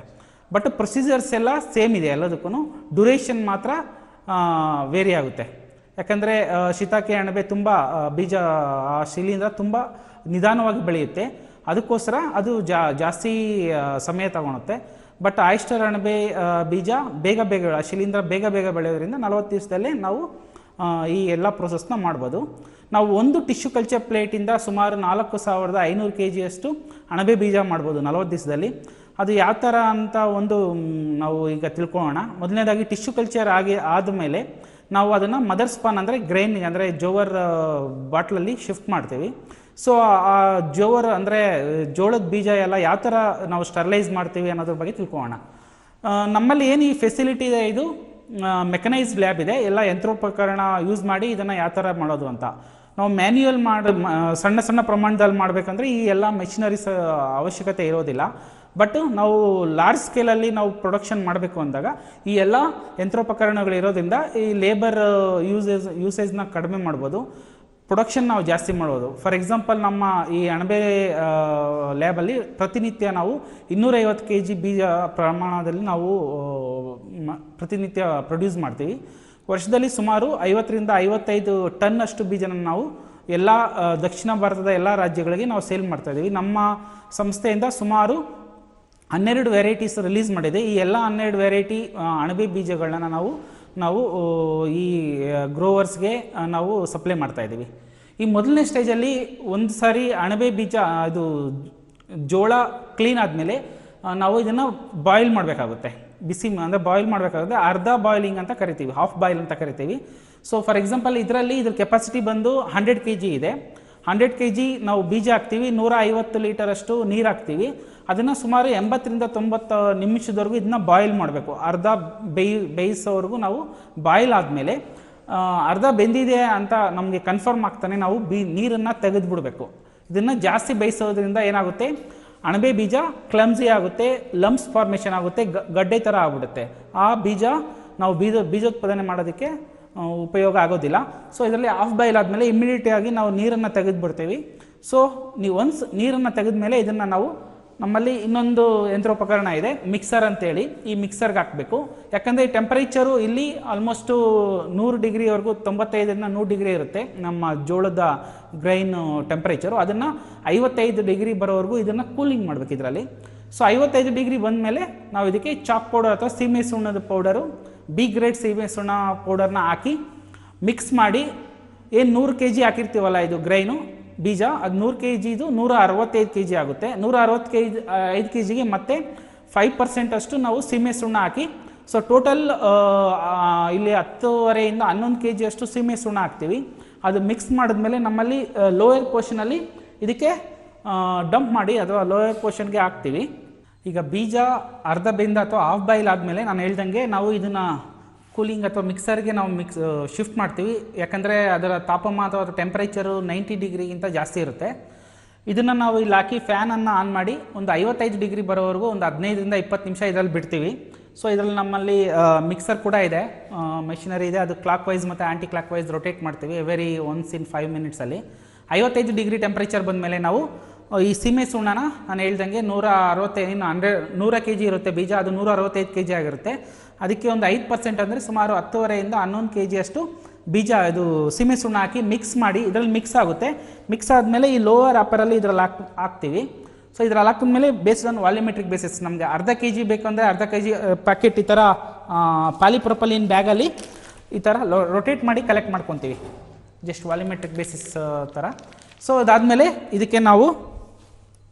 ಬಟ್ ಪ್ರೊಸೀಜರ್ಸ್ ಎಲ್ಲ ಸೇಮ್ ಇದೆ ಎಲ್ಲದಕ್ಕೂ ಡ್ಯೂರೇಷನ್ ಮಾತ್ರ ವೇರಿ ಆಗುತ್ತೆ. ಯಾಕಂದರೆ ಶಿತಾಕೆ ಅಣಬೆ ತುಂಬ ಬೀಜ, ಆ ಶಿಲೀಂಧ್ರ ತುಂಬ ನಿಧಾನವಾಗಿ ಬೆಳೆಯುತ್ತೆ. ಅದಕ್ಕೋಸ್ಕರ ಅದು ಜಾ, ಜಾಸ್ತಿ ಸಮಯ ತಗೊಳುತ್ತೆ. ಬಟ್ ಆಯಿಸ್ಟರ್ ಅಣಬೆ ಬೀಜ ಬೇಗ ಬೇಗ ಶಿಲೀಂದ್ರ ಬೇಗ ಬೇಗ ಬೆಳೆಯೋದ್ರಿಂದ ನಲವತ್ತು ದಿವಸದಲ್ಲೇ ನಾವು ಈ ಎಲ್ಲ ಪ್ರೊಸೆಸ್ನ ಮಾಡ್ಬೋದು. ನಾವು ಒಂದು ಟಿಶ್ಯೂ ಕಲ್ಚರ್ ಪ್ಲೇಟಿಂದ ಸುಮಾರು ನಾಲ್ಕು ಸಾವಿರದ ಐನೂರು ಕೆ ಜಿಯಷ್ಟು ಅಣಬೆ ಬೀಜ ಮಾಡ್ಬೋದು ನಲವತ್ತು ದಿವಸದಲ್ಲಿ. ಅದು ಯಾವ ಥರ ಅಂತ ಒಂದು ನಾವು ಈಗ ತಿಳ್ಕೊಳ್ಳೋಣ ಮೊದಲನೇದಾಗಿ ಟಿಶ್ಯೂ ಕಲ್ಚರ್ ಆಗಿ, ಆದಮೇಲೆ ನಾವು ಅದನ್ನು ಮದರ್ ಸ್ಪಾನ್ ಅಂದರೆ ಗ್ರೈನ್ ಅಂದರೆ ಜೋವರ್ ಬಾಟ್ಲಲ್ಲಿ ಶಿಫ್ಟ್ ಮಾಡ್ತೀವಿ. ಸೊ ಆ ಜೋವರ್ ಅಂದರೆ, ಜೋಳದ ಬೀಜ ಎಲ್ಲ ಯಾವ ಥರ ನಾವು ಸ್ಟರ್ಲೈಸ್ ಮಾಡ್ತೀವಿ ಅನ್ನೋದ್ರ ಬಗ್ಗೆ ತಿಳ್ಕೊಳ್ಳೋಣ ನಮ್ಮಲ್ಲಿ ಏನು ಈ ಫೆಸಿಲಿಟಿ ಇದೆ ಇದು? ಮೆಕನೈಸ್ಡ್ ಲ್ಯಾಬ್ ಇದೆ. ಎಲ್ಲ ಯಂತ್ರೋಪಕರಣ ಯೂಸ್ ಮಾಡಿ ಇದನ್ನು ಯಾವ ಥರ ಮಾಡೋದು ಅಂತ. ನಾವು ಮ್ಯಾನ್ಯುಯಲ್ ಮಾಡಿ ಸಣ್ಣ ಸಣ್ಣ ಪ್ರಮಾಣದಲ್ಲಿ ಮಾಡಬೇಕಂದ್ರೆ ಈ ಎಲ್ಲ ಮೆಷಿನರೀಸ್ ಅವಶ್ಯಕತೆ ಇರೋದಿಲ್ಲ. ಬಟ್ ನಾವು ಲಾರ್ಜ್ ಸ್ಕೇಲಲ್ಲಿ ನಾವು ಪ್ರೊಡಕ್ಷನ್ ಮಾಡಬೇಕು ಅಂದಾಗ, ಈ ಎಲ್ಲ ಯಂತ್ರೋಪಕರಣಗಳು ಇರೋದ್ರಿಂದ ಈ ಲೇಬರ್ ಯೂಸೇಜ್ ಯೂಸೇಜ್ನ ಕಡಿಮೆ ಮಾಡ್ಬೋದು ಪ್ರೊಡಕ್ಷನ್ ನಾವು ಜಾಸ್ತಿ ಮಾಡ್ಬೋದು. ಫಾರ್ ಎಕ್ಸಾಂಪಲ್ ನಮ್ಮ ಈ ಅಣಬೆ ಲ್ಯಾಬಲ್ಲಿ ಪ್ರತಿನಿತ್ಯ ನಾವು ಇನ್ನೂರೈವತ್ತು ಕೆ ಜಿ ಬೀಜ ಪ್ರಮಾಣದಲ್ಲಿ ನಾವು ಪ್ರತಿನಿತ್ಯ ಪ್ರೊಡ್ಯೂಸ್ ಮಾಡ್ತೀವಿ. ವರ್ಷದಲ್ಲಿ ಸುಮಾರು ಐವತ್ತರಿಂದ ಐವತ್ತೈದು ಟನ್ ಅಷ್ಟು ಬೀಜನ ನಾವು ಎಲ್ಲ ದಕ್ಷಿಣ ಭಾರತದ ಎಲ್ಲ ರಾಜ್ಯಗಳಿಗೆ ನಾವು ಸೇಲ್ ಮಾಡ್ತಾ ಇದ್ದೀವಿ ನಮ್ಮ ಸಂಸ್ಥೆಯಿಂದ ಸುಮಾರು ಹನ್ನೆರಡು ವೆರೈಟೀಸ್ ರಿಲೀಸ್ ಮಾಡಿದೆ. ಈ ಎಲ್ಲ ಹನ್ನೆರಡು ವೆರೈಟಿ ಅಣಬೆ ಬೀಜಗಳನ್ನ ನಾವು ನಾವು ಈ ಗ್ರೋವರ್ಸ್ಗೆ ನಾವು ಸಪ್ಲೈ ಮಾಡ್ತಾ ಇದ್ದೀವಿ. ಈ ಮೊದಲನೇ ಸ್ಟೇಜಲ್ಲಿ ಒಂದು ಸಾರಿ ಅಣಬೆ ಬೀಜ ಅದು ಜೋಳ ಕ್ಲೀನ್ ಆದಮೇಲೆ ನಾವು ಇದನ್ನು ಬಾಯ್ಲ್ ಮಾಡಬೇಕಾಗುತ್ತೆ. ಬಿಸಿ, ಅಂದರೆ ಬಾಯ್ಲ್ ಮಾಡಬೇಕಾಗುತ್ತೆ. ಅರ್ಧ ಬಾಯ್ಲಿಂಗ್ ಅಂತ ಕರಿತೀವಿ, ಹಾಫ್ ಬಾಯ್ಲ್ ಅಂತ ಕರಿತೀವಿ. ಸೊ ಫಾರ್ ಎಕ್ಸಾಂಪಲ್ ಇದರಲ್ಲಿ ಇದ್ರ ಕೆಪಾಸಿಟಿ ಬಂದು ಹಂಡ್ರೆಡ್ ಕೆ ಜಿ ಇದೆ. ಹಂಡ್ರೆಡ್ ಕೆ ಜಿ ನಾವು ಬೀಜ ಹಾಕ್ತೀವಿ, ನೂರ ಐವತ್ತು ಲೀಟರಷ್ಟು ನೀರು ಹಾಕ್ತೀವಿ. ಅದನ್ನು ಸುಮಾರು ಎಂಬತ್ತರಿಂದ ತೊಂಬತ್ತು ನಿಮಿಷದವರೆಗೂ ಇದನ್ನ ಬಾಯ್ಲ್ ಮಾಡಬೇಕು. ಅರ್ಧ ಬೇಯ್, ಬೇಯಿಸೋವರೆಗೂ ನಾವು ಬಾಯ್ಲ್ ಆದಮೇಲೆ ಅರ್ಧ ಬೆಂದಿದೆ ಅಂತ ನಮಗೆ ಕನ್ಫರ್ಮ್ ಆಗ್ತಾನೆ ನಾವು ಬಿ, ನೀರನ್ನು ತೆಗೆದುಬಿಡಬೇಕು. ಇದನ್ನು ಜಾಸ್ತಿ ಬೇಯಿಸೋದ್ರಿಂದ ಏನಾಗುತ್ತೆ? ಅಣಬೆ ಬೀಜ ಕ್ಲಮ್ಸಿ ಆಗುತ್ತೆ ಲಮ್ಸ್ ಫಾರ್ಮೇಷನ್ ಆಗುತ್ತೆ ಗಡ್ಡೆ ಥರ ಆಗ್ಬಿಡುತ್ತೆ. ಆ ಬೀಜ ನಾವು ಬೀಜ, ಬೀಜೋತ್ಪಾದನೆ ಮಾಡೋದಕ್ಕೆ ಉಪಯೋಗ ಆಗೋದಿಲ್ಲ. ಸೊ ಇದರಲ್ಲಿ ಆಫ್ ಬಾಯ್ಲ್ ಆದಮೇಲೆ ಇಮಿಡಿಯೇಟ್ ಆಗಿ ನಾವು ನೀರನ್ನು ತೆಗೆದುಬಿಡ್ತೀವಿ. ಸೊ ನೀವು ಒನ್ಸ್ ನೀರನ್ನು ತೆಗೆದ ಮೇಲೆ ಇದನ್ನು ನಾವು ನಮ್ಮಲ್ಲಿ ಇನ್ನೊಂದು ಯಂತ್ರೋಪಕರಣ ಇದೆ ಮಿಕ್ಸರ್ ಅಂತೇಳಿ. ಈ ಮಿಕ್ಸರ್ಗೆ ಹಾಕಬೇಕು. ಯಾಕಂದರೆ ಈ ಟೆಂಪರೇಚರು ಇಲ್ಲಿ ಆಲ್ಮೋಸ್ಟು ನೂರು ಡಿಗ್ರಿವರೆಗೂ ತೊಂಬತ್ತೈದರಿಂದ ನೂರು ಡಿಗ್ರಿ ಇರುತ್ತೆ ನಮ್ಮ ಜೋಳದ ಗ್ರೈನ್ ಟೆಂಪ್ರೇಚರು ಅದನ್ನು ಐವತ್ತೈದು ಡಿಗ್ರಿ ಬರೋವರೆಗೂ ಇದನ್ನು ಕೂಲಿಂಗ್ ಮಾಡಬೇಕು ಇದರಲ್ಲಿ. ಸೊ ಐವತ್ತೈದು ಡಿಗ್ರಿ ಬಂದ ಮೇಲೆ ನಾವು ಇದಕ್ಕೆ ಚಾಕ್ ಪೌಡರ್ ಅಥವಾ ಸೀಮೆ ಸುಣ್ಣದ ಪೌಡರು ಬಿ ಗ್ರೇಡ್ ಸೀಮೆ ಸುಣ್ಣ ಪೌಡರ್ನ ಹಾಕಿ ಮಿಕ್ಸ್ ಮಾಡಿ, ಏನು ನೂರು ಕೆ ಜಿ ಹಾಕಿರ್ತೀವಲ್ಲ ಇದು ಗ್ರೈನು ಬೀಜ, ಅದು ನೂರು ಕೆ ಜಿದು ನೂರ ಅರವತ್ತೈದು ಕೆ ಜಿ ಆಗುತ್ತೆ. ನೂರ ಅರವತ್ತು ಕೆ ಜಿ ಐದು ಕೆ ಜಿಗೆ ಮತ್ತೆ ಫೈವ್ ಪರ್ಸೆಂಟ್ ಅಷ್ಟು ನಾವು ಸೀಮೆ ಸುಣ್ಣ ಹಾಕಿ ಸೊ ಟೋಟಲ್ ಇಲ್ಲಿ ಹತ್ತುವರೆಯಿಂದ ಹನ್ನೊಂದು ಕೆ ಜಿಯಷ್ಟು ಸೀಮೆ ಸುಣ್ಣ ಹಾಕ್ತೀವಿ. ಅದು ಮಿಕ್ಸ್ ಮಾಡಿದ್ಮೇಲೆ ನಮ್ಮಲ್ಲಿ ಲೋಯರ್ ಪೋರ್ಷನಲ್ಲಿ ಇದಕ್ಕೆ ಡಂಪ್ ಮಾಡಿ ಅಥವಾ ಲೋಯರ್ ಪೋರ್ಷನ್ಗೆ ಹಾಕ್ತೀವಿ. ಈಗ ಬೀಜ ಅರ್ಧ ಬೆಂದ ಅಥವಾ ಹಾಫ್ ಬಾಯ್ಲ್ ಆದಮೇಲೆ ನಾನು ಹೇಳ್ದಂಗೆ ನಾವು ಇದನ್ನು ಕೂಲಿಂಗ್ ಅಥವಾ ಮಿಕ್ಸರ್ಗೆ ನಾವು ಮಿಕ್ಸ್ ಶಿಫ್ಟ್ ಮಾಡ್ತೀವಿ. ಯಾಕಂದರೆ ಅದರ ತಾಪಮಾನ ಅಥವಾ ಟೆಂಪ್ರೇಚರು ನೈಂಟಿ ಡಿಗ್ರಿಗಿಂತ ಜಾಸ್ತಿ ಇರುತ್ತೆ. ಇದನ್ನು ನಾವು ಇಲ್ಲಿ ಹಾಕಿ ಫ್ಯಾನನ್ನು ಆನ್ ಮಾಡಿ ಒಂದು ಐವತ್ತೈದು ಡಿಗ್ರಿ ಬರೋವರೆಗೂ ಒಂದು ಹದಿನೈದರಿಂದ ಇಪ್ಪತ್ತು ನಿಮಿಷ ಇದರಲ್ಲಿ ಬಿಡ್ತೀವಿ. ಸೊ ಇದರಲ್ಲಿ ನಮ್ಮಲ್ಲಿ ಮಿಕ್ಸರ್ ಕೂಡ ಇದೆ. ಮೆಷಿನರಿ ಇದೆ. ಅದು ಕ್ಲಾಕ್ ವೈಸ್ ಮತ್ತು ಆ್ಯಂಟಿ ಕ್ಲಾಕ್ ವೈಸ್ ರೊಟೇಟ್ ಮಾಡ್ತೀವಿ ಎವರಿ ಒನ್ಸ್ ಇನ್ ಫೈವ್ ಮಿನಿಟ್ಸಲ್ಲಿ ಐವತ್ತೈದು ಡಿಗ್ರಿ ಟೆಂಪ್ರೇಚರ್ ಬಂದಮೇಲೆ ನಾವು ಈ ಸೀಮೆ ಸುಣ್ಣನ ನಾನು ಹೇಳ್ದಂಗೆ ನೂರ ಅರವತ್ತೈದು ಹಂಡ್ರೆಡ್ ನೂರ ಕೆ ಜಿ ಇರುತ್ತೆ ಬೀಜ. ಅದು ನೂರ ಅರವತ್ತೈದು ಕೆ ಜಿ ಆಗಿರುತ್ತೆ. ಅದಕ್ಕೆ ಒಂದು ಐದು ಪರ್ಸೆಂಟ್ ಅಂದರೆ ಸುಮಾರು ಹತ್ತುವರೆಯಿಂದ ಹನ್ನೊಂದು ಕೆ ಜಿಯಷ್ಟು ಬೀಜ ಇದು ಸೀಮೆ ಸುಣ್ಣ ಹಾಕಿ ಮಿಕ್ಸ್ ಮಾಡಿ ಇದರಲ್ಲಿ ಮಿಕ್ಸ್ ಆಗುತ್ತೆ. ಮಿಕ್ಸ್ ಆದಮೇಲೆ ಈ ಲೋವರ್ ಅಪ್ಪರಲ್ಲಿ ಇದರಲ್ಲಿ ಹಾಕ್, ಹಾಕ್ತೀವಿ. ಸೊ ಇದ್ರಲ್ಲಿ ಹಾಕಿದ್ಮೇಲೆ ಬೇಸ್ಡ್ ಆನ್ ವಾಲ್ಯೂಮೆಟ್ರಿಕ್ ಬೇಸಿಸ್ ನಮಗೆ ಅರ್ಧ ಕೆ ಜಿ ಬೇಕಂದರೆ ಅರ್ಧ ಕೆ ಜಿ ಪ್ಯಾಕೆಟ್ ಈ ಥರ ಪಾಲಿಪ್ರೊಪಲಿನ್ ಬ್ಯಾಗಲ್ಲಿ ಈ ಥರ ರೊಟೇಟ್ ಮಾಡಿ ಕಲೆಕ್ಟ್ ಮಾಡ್ಕೊತೀವಿ. ಜಸ್ಟ್ ವಾಲ್ಯೂಮೆಟ್ರಿಕ್ ಬೇಸಿಸ್ ಥರ ಸೊ ಅದಾದಮೇಲೆ ಇದಕ್ಕೆ ನಾವು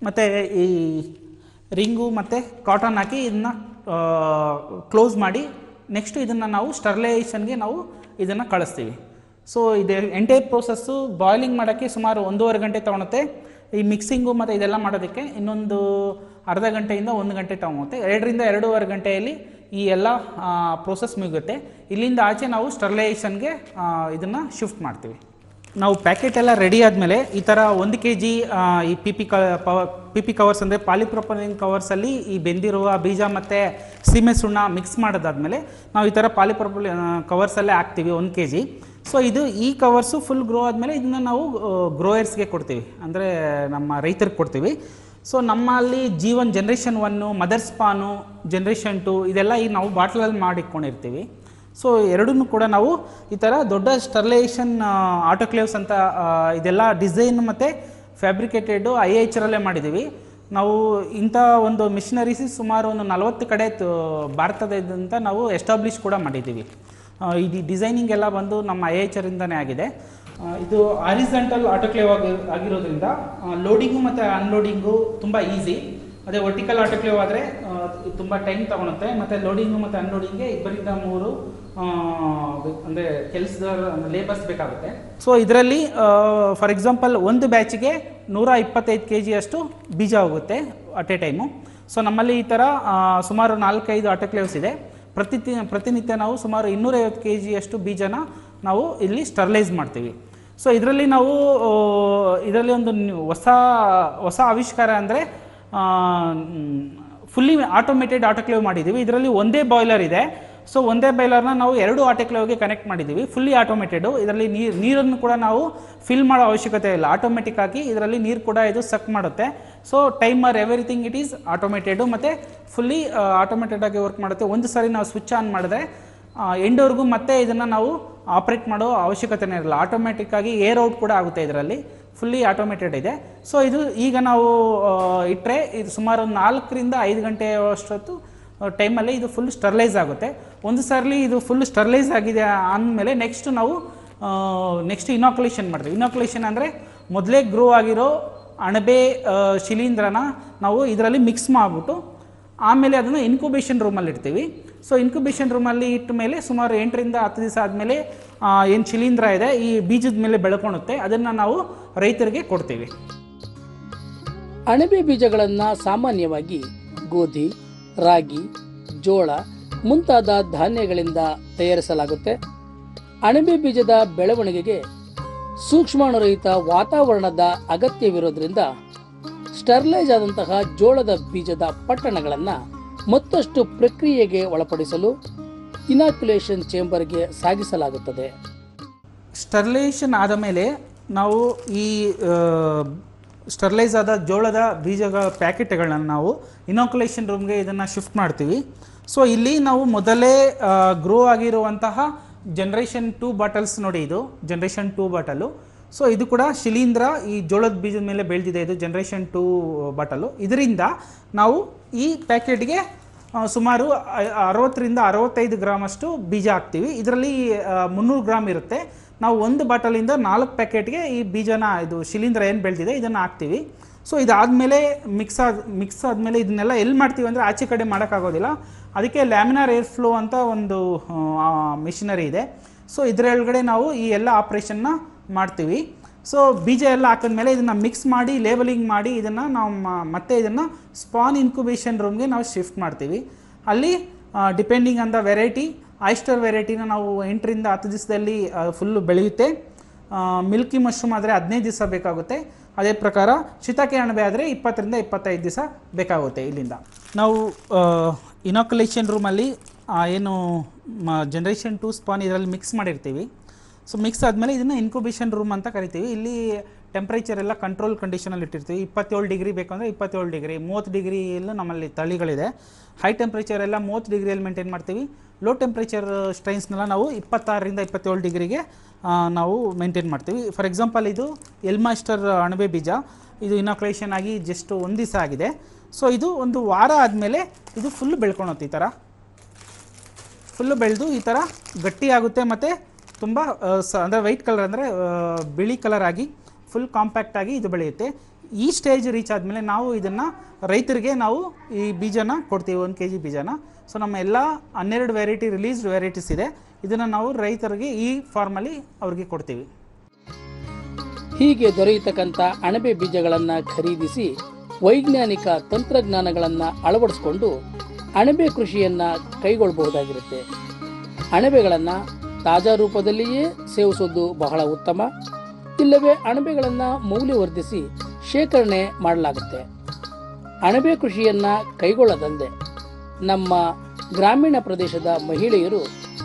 ಮತ್ತು ಈ ರಿಂಗು ಮತ್ತು ಕಾಟನ್ ಹಾಕಿ ಇದನ್ನ ಕ್ಲೋಸ್ ಮಾಡಿ ನೆಕ್ಸ್ಟು ಇದನ್ನು ನಾವು ಸ್ಟರ್ಲೈಸೇಷನ್ಗೆ ನಾವು ಇದನ್ನು ಕಳಿಸ್ತೀವಿ. ಸೊ ಇದೆ ಎಂಟೈರ್ ಪ್ರೋಸೆಸ್ಸು ಬಾಯ್ಲಿಂಗ್ ಮಾಡೋಕ್ಕೆ ಸುಮಾರು ಒಂದೂವರೆ ಗಂಟೆ ತೊಗೊಳುತ್ತೆ. ಈ ಮಿಕ್ಸಿಂಗು ಮತ್ತು ಇದೆಲ್ಲ ಮಾಡೋದಕ್ಕೆ ಇನ್ನೊಂದು ಅರ್ಧ ಗಂಟೆಯಿಂದ ಒಂದು ಗಂಟೆ ತೊಗೊಳುತ್ತೆ. ಎರಡರಿಂದ ಎರಡೂವರೆ ಗಂಟೆಯಲ್ಲಿ ಈ ಎಲ್ಲ ಪ್ರೋಸೆಸ್ ಮುಗಿಯುತ್ತೆ. ಇಲ್ಲಿಂದ ಆಚೆ ನಾವು ಸ್ಟರ್ಲೈಸೇಷನ್ಗೆ ಇದನ್ನು ಶಿಫ್ಟ್ ಮಾಡ್ತೀವಿ. ನಾವು ಪ್ಯಾಕೆಟ್ ಎಲ್ಲ ರೆಡಿ ಆದಮೇಲೆ ಈ ಥರ ಒಂದು ಕೆ ಜಿ ಈ ಪಿ ಪಿ ಕ ಪಿ ಪಿ ಕವರ್ಸ್ ಅಂದರೆ ಪಾಲಿಪ್ರೊಪಲಿನ್ ಕವರ್ಸಲ್ಲಿ ಈ ಬೆಂದಿರುವ ಬೀಜ ಮತ್ತು ಸೀಮೆ ಸುಣ್ಣ ಮಿಕ್ಸ್ ಮಾಡೋದಾದ್ಮೇಲೆ ನಾವು ಈ ಥರ ಪಾಲಿಪ್ರೊಪಲಿ ಕವರ್ಸಲ್ಲೇ ಹಾಕ್ತೀವಿ ಒಂದು ಕೆ ಜಿ ಸೊ ಇದು ಈ ಕವರ್ಸು ಫುಲ್ ಗ್ರೋ ಆದಮೇಲೆ ಇದನ್ನ ನಾವು ಗ್ರೋಯರ್ಸ್ಗೆ ಕೊಡ್ತೀವಿ. ಅಂದರೆ ನಮ್ಮ ರೈತರಿಗೆ ಕೊಡ್ತೀವಿ. ಸೊ ನಮ್ಮಲ್ಲಿ Jeevan generation one mother spawn generation two ಇದೆಲ್ಲ ಈಗ ನಾವು ಬಾಟ್ಲಲ್ಲಿ ಮಾಡಿಟ್ಕೊಂಡಿರ್ತೀವಿ. ಸೊ ಎರಡನ್ನೂ ಕೂಡ ನಾವು ಈ ಥರ ದೊಡ್ಡ ಸ್ಟರ್ಲೈಷನ್ ಆಟೋಕ್ಲೇವ್ಸ್ ಅಂತ ಇದೆಲ್ಲ ಡಿಸೈನ್ ಮತ್ತು ಫ್ಯಾಬ್ರಿಕೇಟೆಡು ಐ ಎಚ್ ರಲ್ಲೇ ಮಾಡಿದ್ದೀವಿ ನಾವು ಇಂಥ ಒಂದು ಮಿಷನರೀಸ್ ಸುಮಾರು ಒಂದು ನಲವತ್ತು ಕಡೆ ಭಾರತದಂತ ನಾವು ಎಸ್ಟಾಬ್ಲಿಷ್ ಕೂಡ ಮಾಡಿದ್ದೀವಿ ಇದು ಡಿಸೈನಿಂಗ್ ಎಲ್ಲ ಬಂದು ನಮ್ಮ ಐ ಎಚ್ ಆರಿಂದನೇ ಆಗಿದೆ. ಇದು ಆರಿಸೆಂಟಲ್ ಆಟೋಕ್ಲೇವ್ ಆಗಿ, ಆಗಿರೋದ್ರಿಂದ ಲೋಡಿಂಗು ಮತ್ತು ಅನ್ಲೋಡಿಂಗು ತುಂಬ ಈಸಿ ಅದೇ ವರ್ಟಿಕಲ್ ಆಟೋಕ್ಲೇವ್ ಆದರೆ ತುಂಬ ಟೈಮ್ ತಗೊಳುತ್ತೆ. ಮತ್ತು ಲೋಡಿಂಗು ಮತ್ತು ಅನ್ಲೋಡಿಂಗ್ಗೆ ಇಬ್ಬರಿಂದ ಮೂರು ಅಂದರೆ ಕೆಲಸದವ್ರು ಲೇಬರ್ಸ್ ಬೇಕಾಗುತ್ತೆ. ಸೊ ಇದರಲ್ಲಿ ಫಾರ್ ಎಕ್ಸಾಂಪಲ್ ಒಂದು ಬ್ಯಾಚಿಗೆ ನೂರ ಇಪ್ಪತ್ತೈದು ಕೆ ಜಿಯಷ್ಟು ಬೀಜ ಹೋಗುತ್ತೆ ಅಟ್ ಎ ಟೈಮು ಸೊ ನಮ್ಮಲ್ಲಿ ಈ ಥರ ಸುಮಾರು ನಾಲ್ಕೈದು ಆಟೋಕ್ಲೇವ್ಸ್ ಇದೆ. ಪ್ರತಿ ಪ್ರತಿನಿತ್ಯ ನಾವು ಸುಮಾರು ಇನ್ನೂರೈವತ್ತು ಕೆ ಜಿಯಷ್ಟು ಬೀಜನ ನಾವು ಇಲ್ಲಿ ಸ್ಟರ್ಲೈಸ್ ಮಾಡ್ತೀವಿ. ಸೊ ಇದರಲ್ಲಿ ನಾವು ಇದರಲ್ಲಿ ಒಂದು ಹೊಸ ಹೊಸ ಆವಿಷ್ಕಾರ ಅಂದರೆ ಫುಲ್ಲಿ ಆಟೋಮೇಟೆಡ್ ಆಟೋಕ್ಲೇವ್ ಮಾಡಿದ್ದೀವಿ. ಇದರಲ್ಲಿ ಒಂದೇ ಬಾಯ್ಲರ್ ಇದೆ. ಸೊ ಒಂದೇ ಬೈಲರ್ನ ನಾವು ಎರಡು ಆಟೋಕ್ಲೇವ್ಗೆ ಕನೆಕ್ಟ್ ಮಾಡಿದ್ದೀವಿ. ಫುಲ್ಲಿ ಆಟೋಮೇಟೆಡು ಇದರಲ್ಲಿ ನೀರು ನೀರನ್ನು ಕೂಡ ನಾವು ಫಿಲ್ ಮಾಡೋ ಅವಶ್ಯಕತೆ ಇಲ್ಲ. ಆಟೋಮೆಟಿಕ್ ಆಗಿ ಇದರಲ್ಲಿ ನೀರು ಕೂಡ ಇದು ಸಕ್ ಮಾಡುತ್ತೆ. So timer everything it is automated ಮತ್ತು ಫುಲ್ಲಿ ಆಟೋಮೇಟೆಡ್ ಆಗಿ ವರ್ಕ್ ಮಾಡುತ್ತೆ. ಒಂದು ಸಾರಿ ನಾವು ಸ್ವಿಚ್ ಆನ್ ಮಾಡಿದ್ರೆ ಎಂಡೋರ್ಗೂ ಮತ್ತೆ ಇದನ್ನು ನಾವು ಆಪ್ರೇಟ್ ಮಾಡೋ ಅವಶ್ಯಕತೆನೇ ಇರಲ್ಲ. ಆಟೋಮೆಟಿಕ್ ಆಗಿ ಏರ್ ಔಟ್ ಕೂಡ ಆಗುತ್ತೆ ಇದರಲ್ಲಿ. ಫುಲ್ಲಿ ಆಟೋಮೇಟೆಡ್ ಇದೆ. ಸೊ ಇದು ಈಗ ನಾವು ಇಟ್ಟರೆ ಇದು ಸುಮಾರು ನಾಲ್ಕರಿಂದ ಐದು ಗಂಟೆ ಅಷ್ಟೊತ್ತು ಟೈಮಲ್ಲಿ ಇದು ಫುಲ್ ಸ್ಟರ್ಲೈಸ್ ಆಗುತ್ತೆ. ಒಂದು ಸರ್ಲಿ ಇದು ಫುಲ್ ಸ್ಟರ್ಲೈಸ್ ಆಗಿದೆ ಅಂದಮೇಲೆ ನೆಕ್ಸ್ಟ್ ನಾವು ನೆಕ್ಸ್ಟ್ ಇನಾಕ್ಯುಲೇಷನ್ ಮಾಡ್ತೀವಿ. ಇನಾಕ್ಯುಲೇಷನ್ ಅಂದರೆ ಮೊದಲೇ ಗ್ರೋ ಆಗಿರೋ ಅಣಬೆ ಶಿಲೀಂಧ್ರನ ನಾವು ಇದರಲ್ಲಿ ಮಿಕ್ಸ್ ಮಾಡಿಬಿಟ್ಟು ಆಮೇಲೆ ಅದನ್ನು ಇನ್ಕ್ಯುಬೇಷನ್ ರೂಮಲ್ಲಿ ಇಡ್ತೀವಿ. ಸೊ ಇನ್ಕ್ಯುಬೇಷನ್ ರೂಮಲ್ಲಿ ಇಟ್ಟ ಮೇಲೆ ಸುಮಾರು ಎಂಟರಿಂದ ಹತ್ತು ದಿವಸ ಆದಮೇಲೆ ಏನು ಶಿಲೀಂಧ್ರ ಇದೆ, ಈ ಬೀಜದ ಮೇಲೆ ಬೆಳ್ಕೊಳುತ್ತೆ ಅದನ್ನು ನಾವು ರೈತರಿಗೆ ಕೊಡ್ತೀವಿ. ಅಣಬೆ ಬೀಜಗಳನ್ನು ಸಾಮಾನ್ಯವಾಗಿ ಗೋಧಿ, ರಾಗಿ, ಜೋಳ ಮುಂತಾದ ಧಾನ್ಯಗಳಿಂದ ತಯಾರಿಸಲಾಗುತ್ತೆ. ಅಣಬೆ ಬೀಜದ ಬೆಳವಣಿಗೆಗೆ ಸೂಕ್ಷ್ಮಾಣುರಹಿತ ವಾತಾವರಣದ ಅಗತ್ಯವಿರೋದ್ರಿಂದ ಸ್ಟರ್ಲೈಜ್ ಆದಂತಹ ಜೋಳದ ಬೀಜದ ಪಟ್ಟಣಗಳನ್ನು ಮತ್ತಷ್ಟು ಪ್ರಕ್ರಿಯೆಗೆ ಒಳಪಡಿಸಲು ಇನಾಕ್ಯುಲೇಷನ್ ಚೇಂಬರ್ಗೆ ಸಾಗಿಸಲಾಗುತ್ತದೆ. ಸ್ಟರ್ಲೈಸೇಷನ್ ಆದ ಮೇಲೆ ನಾವು ಈ ಸ್ಟರ್ಲೈಸ್ ಆದ ಜೋಳದ ಬೀಜಗಳ ಪ್ಯಾಕೆಟ್ಗಳನ್ನು ನಾವು ಇನಾಕ್ಯುಲೇಷನ್ ರೂಮ್ಗೆ ಇದನ್ನು ಶಿಫ್ಟ್ ಮಾಡ್ತೀವಿ. ಸೊ ಇಲ್ಲಿ ನಾವು ಮೊದಲೇ ಗ್ರೋ ಆಗಿರುವಂತಹ ಜನ್ರೇಷನ್ ಟೂ ಬಾಟಲ್ಸ್ ನೋಡಿ ಇದು ಜನ್ರೇಷನ್ ಟೂ ಬಾಟಲು ಸೊ ಇದು ಕೂಡ ಶಿಲೀಂಧ್ರ ಈ ಜೋಳದ ಬೀಜದ ಮೇಲೆ ಬೆಳೆದಿದೆ, ಇದು ಜನ್ರೇಷನ್ ಟೂ ಬಾಟಲು ಇದರಿಂದ ನಾವು ಈ ಪ್ಯಾಕೆಟ್ಗೆ ಸುಮಾರು ಅರವತ್ತರಿಂದ ಅರವತ್ತೈದು ಗ್ರಾಮಷ್ಟು ಬೀಜ ಹಾಕ್ತೀವಿ. ಇದರಲ್ಲಿ ಮುನ್ನೂರು ಗ್ರಾಮ್ ಇರುತ್ತೆ. ನಾವು ಒಂದು ಬಾಟಲಿಂದ ನಾಲ್ಕು ಪ್ಯಾಕೆಟ್ಗೆ ಈ ಬೀಜನ ಇದು ಶಿಲೀಂಧ್ರ ಏನು ಬೆಳೆದಿದೆ, ಇದನ್ನು ಹಾಕ್ತೀವಿ. ಸೊ ಇದಾದಮೇಲೆ ಮಿಕ್ಸ್ ಆದ ಮಿಕ್ಸ್ ಆದಮೇಲೆ ಇದನ್ನೆಲ್ಲ ಎಲ್ಲಿ ಮಾಡ್ತೀವಿ ಅಂದರೆ ಆಚೆ ಕಡೆ ಮಾಡೋಕ್ಕಾಗೋದಿಲ್ಲ. ಅದಕ್ಕೆ ಲ್ಯಾಮಿನಾರ್ ಏರ್ ಫ್ಲೋ ಅಂತ ಒಂದು ಮಿಷಿನರಿ ಇದೆ. ಸೊ ಇದರೊಳಗಡೆ ನಾವು ಈ ಎಲ್ಲ ಆಪ್ರೇಷನ್ನ ಮಾಡ್ತೀವಿ. ಸೊ ಬೀಜ ಎಲ್ಲ ಹಾಕಿದ್ಮೇಲೆ ಇದನ್ನು ಮಿಕ್ಸ್ ಮಾಡಿ ಲೇಬಲಿಂಗ್ ಮಾಡಿ, ಇದನ್ನು ನಾವು ಮತ್ತೆ ಇದನ್ನು ಸ್ಪಾನ್ ಇನ್ಕ್ಯುಬೇಷನ್ ರೂಮ್ಗೆ ನಾವು ಶಿಫ್ಟ್ ಮಾಡ್ತೀವಿ. ಅಲ್ಲಿ depending on the variety oyster ವೆರೈಟಿನ ನಾವು ಎಂಟರಿಂದ ಹತ್ತು ದಿವಸದಲ್ಲಿ ಫುಲ್ಲು ಬೆಳೆಯುತ್ತೆ. ಮಿಲ್ಕಿ ಮಶ್ರೂಮ್ ಆದರೆ ಹದಿನೈದು ದಿವಸ ಬೇಕಾಗುತ್ತೆ. ಅದೇ ಪ್ರಕಾರ ಶಿತಾಕೆ ಅಣಬೆ ಆದರೆ ಇಪ್ಪತ್ತರಿಂದ ಇಪ್ಪತ್ತೈದು ದಿವಸ ಬೇಕಾಗುತ್ತೆ ಇಲ್ಲಿಂದ. ನಾವು ಇನಾಕ್ಯುಲೇಷನ್ ರೂಮಲ್ಲಿ ಏನು ಜನ್ರೇಷನ್ ಟು ಸ್ಪಾನ್ ಇದರಲ್ಲಿ ಮಿಕ್ಸ್ ಮಾಡಿರ್ತೀವಿ. ಸೊ ಮಿಕ್ಸ್ ಆದಮೇಲೆ ಇದನ್ನು ಇನ್ಕ್ಯುಬೇಷನ್ ರೂಮ್ ಅಂತ ಕರಿತೀವಿ. ಇಲ್ಲಿ ಟೆಂಪ್ರೇಚರ್ ಎಲ್ಲ ಕಂಟ್ರೋಲ್ ಕಂಡೀಷನಲ್ಲಿ ಇಟ್ಟಿರ್ತೀವಿ. ಇಪ್ಪತ್ತೇಳು ಡಿಗ್ರಿ ಬೇಕಂದರೆ ಇಪ್ಪತ್ತೇಳು ಡಿಗ್ರಿ ಮೂವತ್ತು ಡಿಗ್ರಿ ಎಲ್ಲ ನಮ್ಮಲ್ಲಿ ತಳಿಗಳಿದೆ. ಹೈ ಟೆಂಪ್ರೇಚರ್ ಎಲ್ಲ ಮೂವತ್ತು ಡಿಗ್ರಿಯಲ್ಲಿ ಮೇಂಟೈನ್ ಮಾಡ್ತೀವಿ. ಲೋ ಟೆಂಪ್ರೇಚರ್ ಸ್ಟ್ರೈನ್ಸ್ನೆಲ್ಲ ನಾವು ಇಪ್ಪತ್ತಾರರಿಂದ ಇಪ್ಪತ್ತೇಳು ಡಿಗ್ರಿಗೆ ನಾವು ಮೇಂಟೈನ್ ಮಾಡ್ತೀವಿ. ಫಾರ್ ಎಕ್ಸಾಂಪಲ್ ಇದು ಎಲ್ಮಾಸ್ಟರ್ ಅಣಬೆ ಬೀಜ. ಇದು ಇನಾಕ್ಯುಲೇಷನ್ ಆಗಿ ಜಸ್ಟ್ ಒಂದು ದಿವಸ ಆಗಿದೆ. ಸೊ ಇದು ಒಂದು ವಾರ ಆದಮೇಲೆ ಇದು ಫುಲ್ ಬೆಳ್ಕೊಳತ್ತೆ ಈ ಥರ ಫುಲ್ಲು ಬೆಳೆದು ಈ ಥರ ಗಟ್ಟಿಯಾಗುತ್ತೆ ಮತ್ತು ತುಂಬ ಸ, ಅಂದರೆ ವೈಟ್ ಕಲರ್ ಅಂದರೆ ಬಿಳಿ ಕಲರ್ ಆಗಿ ಫುಲ್ ಕಾಂಪ್ಯಾಕ್ಟ್ ಆಗಿ ಇದು ಬೆಳೆಯುತ್ತೆ. ಈ ಸ್ಟೇಜ್ ರೀಚ್ ಆದಮೇಲೆ ನಾವು ಇದನ್ನು ರೈತರಿಗೆ ನಾವು ಈ ಬೀಜನ ಕೊಡ್ತೀವಿ, ಒಂದು ಕೆ ಜಿ ಬೀಜನ. ಸೊ ನಮ್ಮ ಎಲ್ಲ ಹನ್ನೆರಡು ವೆರೈಟಿ ರಿಲೀಸ್ಡ್ ವೆರೈಟೀಸ್ ಇದೆ. ಇದನ್ನು ನಾವು ರೈತರಿಗೆ ಈ ಫಾರ್ಮಲ್ಲಿ ಅವ್ರಿಗೆ ಕೊಡ್ತೀವಿ. ಹೀಗೆ ದೊರೆಯತಕ್ಕಂಥ ಅಣಬೆ ಬೀಜಗಳನ್ನು ಖರೀದಿಸಿ ವೈಜ್ಞಾನಿಕ ತಂತ್ರಜ್ಞಾನಗಳನ್ನು ಅಳವಡಿಸಿಕೊಂಡು ಅಣಬೆ ಕೃಷಿಯನ್ನು ಕೈಗೊಳ್ಳಬಹುದಾಗಿರುತ್ತೆ ಅಣಬೆಗಳನ್ನು ತಾಜಾ ರೂಪದಲ್ಲಿಯೇ ಸೇವಿಸೋದು ಬಹಳ ಉತ್ತಮ. ಇಲ್ಲವೇ ಅಣಬೆಗಳನ್ನು ಮೌಲ್ಯವರ್ಧಿಸಿ ಶೇಖರಣೆ ಮಾಡಲಾಗುತ್ತೆ. ಅಣಬೆ ಕೃಷಿಯನ್ನ ಕೈಗೊಳ್ಳದಂತೆ ನಮ್ಮ ಗ್ರಾಮೀಣ ಪ್ರದೇಶದ ಮಹಿಳೆಯರು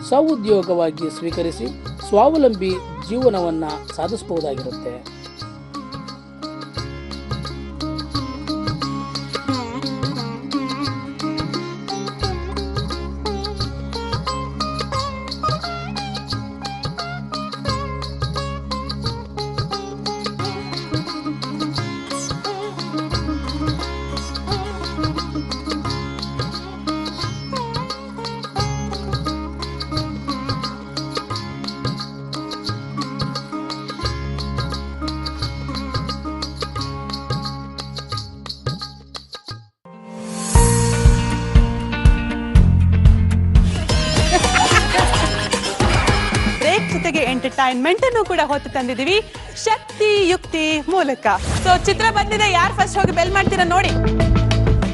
ಸ್ವಉದ್ಯೋಗವಾಗಿ ಸ್ವೀಕರಿಸಿ ಸ್ವಾವಲಂಬಿ ಜೀವನವನ್ನು ಸಾಧಿಸಬಹುದಾಗಿರುತ್ತೆ. ಎಂಟರ್ಟೈನ್ಮೆಂಟ್ ಅನ್ನು ಕೂಡ ಹೊತ್ತು ತಂದಿದ್ದೀವಿ. ಶಕ್ತಿ ಯುಕ್ತಿ ಮೂಲಕ. ಸೊ ಚಿತ್ರ ಬಂದಿದೆ. ಯಾರು ಫಸ್ಟ್ ಹೋಗಿ ಬೆಲ್ ಮಾಡ್ತೀರಾ ನೋಡಿ.